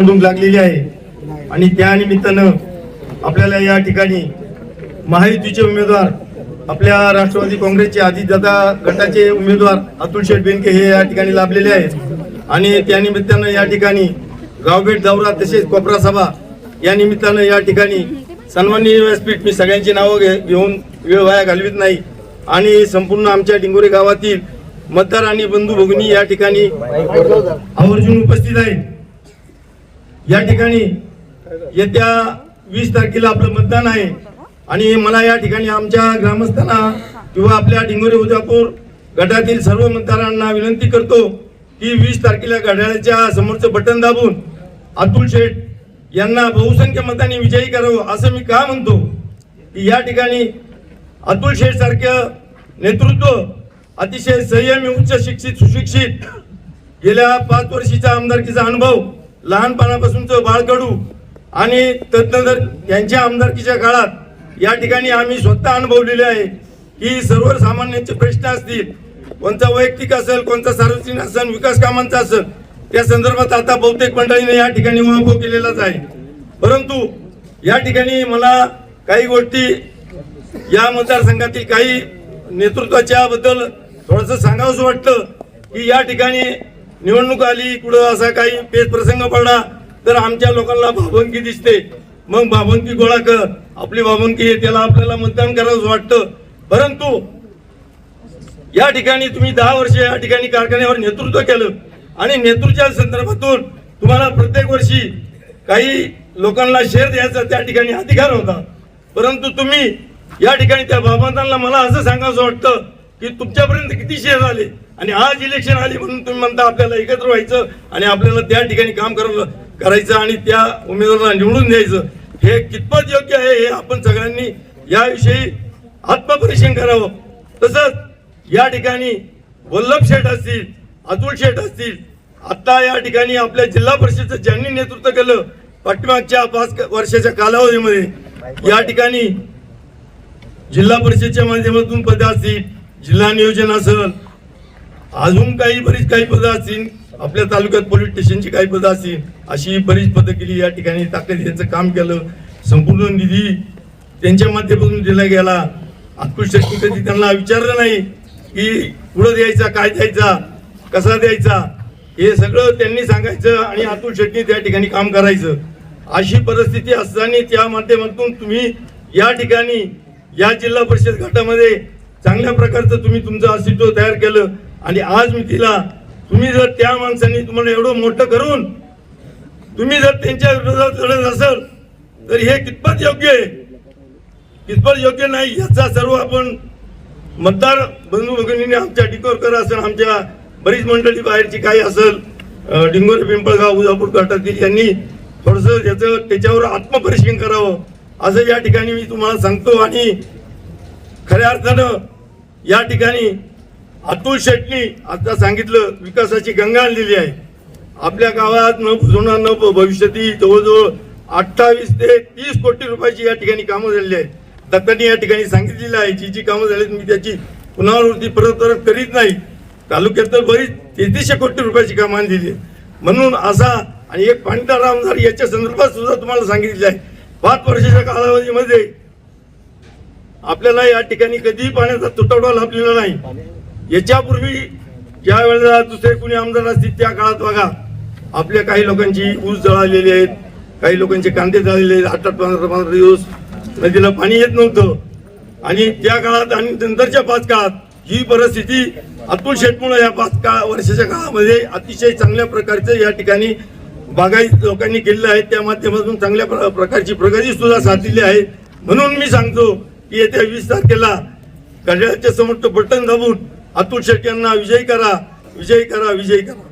निवडणूक लागलेली आहे. आणि त्या निमित्तानं आपल्याला या ठिकाणी महायुतीचे उमेदवार आपल्या राष्ट्रवादी काँग्रेसचे अजितदादा गटाचे उमेदवार अतुल शेठ बेनके हे या ठिकाणी लाभलेले आहेत. आणि त्या निमित्तानं या ठिकाणी गावभेट दौरा तसेच कोपरा सभा या निमित्तानं या ठिकाणी सन्माननीय व्यासपीठ मी सगळ्यांची नावं घे घेऊन वेळ वाया घालवित नाही. आणि संपूर्ण आमच्या डिंगोरे गावातील मतदार आणि बंधू भगिनी या ठिकाणी आवर्जून उपस्थित आहेत. या ठिकाणी येत्या वीस तारखेला आपलं मतदान आहे. आणि मला या ठिकाणी आमच्या ग्रामस्थांना किंवा आपल्या डिंगोरे उजापूर गटातील सर्व मतदारांना विनंती करतो की वीस तारखेला घड्याळाच्या समोरचं बटन दाबून अतुल शेठ यांना बहुसंख्य मतांनी विजयी करावं असं मी का म्हणतो? की या ठिकाणी अतुल शेठ सारखं नेतृत्व अतिशय संयमी उच्च शिक्षित सुशिक्षित गेल्या पाच वर्षीचा आमदारकीचा अनुभव लहानपणापासूनचं बाळकडू आणि तदनंतर यांच्या आमदारकीच्या काळात या ठिकाणी आम्ही स्वतः अनुभवलेले आहे की सर्वसामान्यांचे प्रश्न असतील. कोणता वैयक्तिक असेल कोणता सार्वजनिक असेल विकास कामांचा असेल त्या संदर्भात आता बहुतेक मंडळीने या ठिकाणी उहापोह केलेलाच आहे. परंतु या ठिकाणी मला काही गोष्टी या मतदारसंघातील काही नेतृत्वाच्या बद्दल थोडंसं सांगावंसं वाटतं की या ठिकाणी निवडणूक आली कुठं असा काही पेच प्रसंग पडला तर आमच्या लोकांना भावंकी दिसते. मग भावंकी गोळा कर. आपली भावंकी आहे त्याला आपल्याला मतदान करावंसं वाटतं. परंतु या ठिकाणी तुम्ही दहा वर्ष या ठिकाणी कारखान्यावर नेतृत्व केलं. आणि नेतृत्वाच्या संदर्भातून तुम्हाला प्रत्येक वर्षी काही लोकांना शेअर द्यायचा त्या ठिकाणी अधिकार होता. परंतु तुम्ही या ठिकाणी त्या बाबांना मला असं सांगावं वाटतं की तुमच्यापर्यंत किती शेअर आले? आणि आज इलेक्शन आले म्हणून तुम्ही म्हणता आपल्याला एकत्र व्हायचं आणि आपल्याला त्या ठिकाणी काम करायला करायचं आणि त्या उमेदवाराला निवडून द्यायचं हे कितपत योग्य आहे हे आपण सगळ्यांनी याविषयी आत्मपरीक्षण करावं. तसंच या ठिकाणी वल्लभ शेठ असतील अतुल शेठ असतील आत्ता या ठिकाणी आपल्या जिल्हा परिषदचं ज्यांनी नेतृत्व केलं पाठीमागच्या पाच वर्षाच्या कालावधीमध्ये या ठिकाणी जिल्हा परिषदेच्या माध्यमातून पदे असतील जिल्हा नियोजन असेल अजून काही बरीच काही पदं असतील आपल्या तालुक्यात पोलीस स्टेशनची काही पदं असतील अशी बरीच पदं केली या ठिकाणी. ताकद यांचं काम केलं. संपूर्ण निधी त्यांच्या माध्यमातून दिला गेला. अतुल शेट्टी कधी त्यांना विचारलं नाही की पुढं द्यायचा काय द्यायचा कसा द्यायचा हे सगळं त्यांनी सांगायचं आणि अतुल शेट्टी त्या ठिकाणी काम करायचं. अशी परिस्थिती असताना त्या माध्यमातून तुम्ही या ठिकाणी या जिल्हा परिषद गटामध्ये चांगल्या प्रकारचं तुम्ही तुमचं अस्तित्व तयार केलं आणि आज मी तिला तुम्ही जर त्या माणसांनी तुम्हाला एवढं मोठं करून तुम्ही जर त्यांच्या विरोधात लढत असाल तर हे कितपत योग्य आहे? कितपत योग्य नाही याचा सर्व आपण मतदार बंधू भगिनीने आमच्या डिकोरकर असेल आमच्या बरीच मंडळी बाहेरची काही असेल डिंगोर डिंगोरे पिंपळगाव उदापूर गटातील यांनी थोडस याचं त्याच्यावर आत्मपरीक्षण करावं. असं या ठिकाणी मी तुम्हाला सांगतो आणि खऱ्या अर्थानं या ठिकाणी अतुल शेटनी आता सांगितलं विकासाची गंगा आणलेली आहे. आपल्या गावात न बुजवणार न भविष्यती जवळजवळ अठ्ठावीस ते तीस कोटी रुपयाची या ठिकाणी कामं झालेली आहेत. दत्तांनी या ठिकाणी सांगितलेलं आहे जी जी कामं झालीत मी त्याची पुनरावृत्ती परत परत करीत नाही. तालुक्यात तर बरीच तेहतीसशे कोटी रुपयाची कामं आणलेली आहे म्हणून असा आणि एक पाणीदार आमदार याच्या संदर्भात सुद्धा तुम्हाला सांगितलेलं आहे. पाच वर्षाच्या कालावधीमध्ये आपल्याला या ठिकाणी कधीही पाण्याचा तुटवडा लाभलेला नाही. याच्यापूर्वी ज्या वेळेला दुसरे कुणी आमदार असतील त्या काळात बघा आपल्या काही लोकांची ऊस जळालेली आहेत काही लोकांचे कांदे जळालेले आहेत आठ आठ पंधरा पंधरा दिवस नदीला पाणी येत नव्हतं. आणि त्या काळात आणि नंतरच्या पाच काळात ही परिस्थिती अतुल शेटमुळे या पाच काळ वर्षाच्या काळामध्ये अतिशय चांगल्या प्रकारचं या ठिकाणी बागायत लोकांनी केलेलं आहे. त्या माध्यमातून चांगल्या प्र- प्रकारची प्रगती सुद्धा साधलेली आहे. म्हणून मी सांगतो की येत्या वीस तारखेला घड्याळाच्या समोर बटन दाबून अतुल शेट्टी यांना विजयी करा विजयी करा विजयी करा.